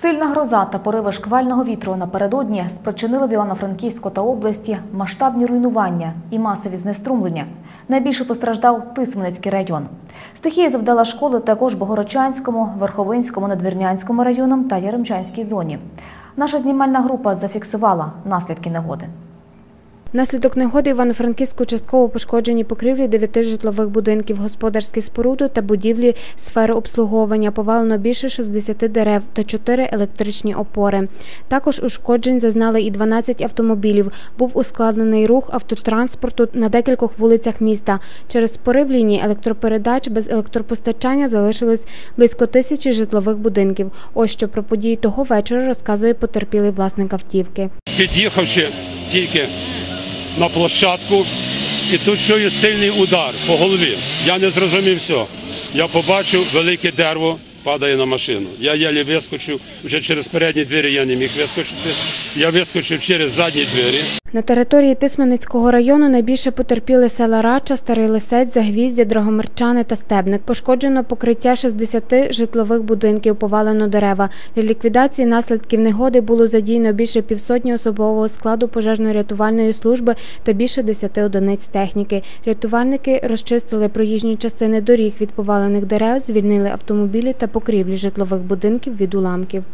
Сильна гроза та пориви шквального вітру напередодні спричинили в Івано-Франківську та області масштабні руйнування і масові знеструмлення. Найбільше постраждав Тисменецький район. Стихія завдала школи також Богородчанському, Верховинському, Надвірнянському районам та Яремчанській зоні. Наша знімальна група зафіксувала наслідки негоди. Внаслідок негоди Івано-Франківську частково пошкоджені покрівлі дев'яти житлових будинків, господарські споруди та будівлі сфери обслуговування. Повалено більше 60 дерев та 4 електричні опори. Також ушкоджень зазнали і 12 автомобілів. Був ускладнений рух автотранспорту на декількох вулицях міста. Через порив лінії електропередач без електропостачання залишилось близько тисячі житлових будинків. Ось що про події того вечора розказує потерпілий власник автівки. під'їхавши тільки на площадку, і тут чую сильний удар по голові. Я не зрозумів все. Я побачив велике дерево падає на машину. Я єлі вискочив, вже через передні двері я не міг вискочити. Я вискочив через задні двері. На території Тисменецького району найбільше потерпіли села Рача, Старий Лисець, Загвіздя, Дрогомирчани та Стебник. Пошкоджено покриття 60 житлових будинків, повалено дерева. Для ліквідації наслідків негоди було задіяно більше півсотні особового складу пожежно-рятувальної служби та більше 10 одиниць техніки. Рятувальники розчистили проїжджі частини доріг від повалених дерев, звільнили автомобілі та покрівлі житлових будинків від уламків.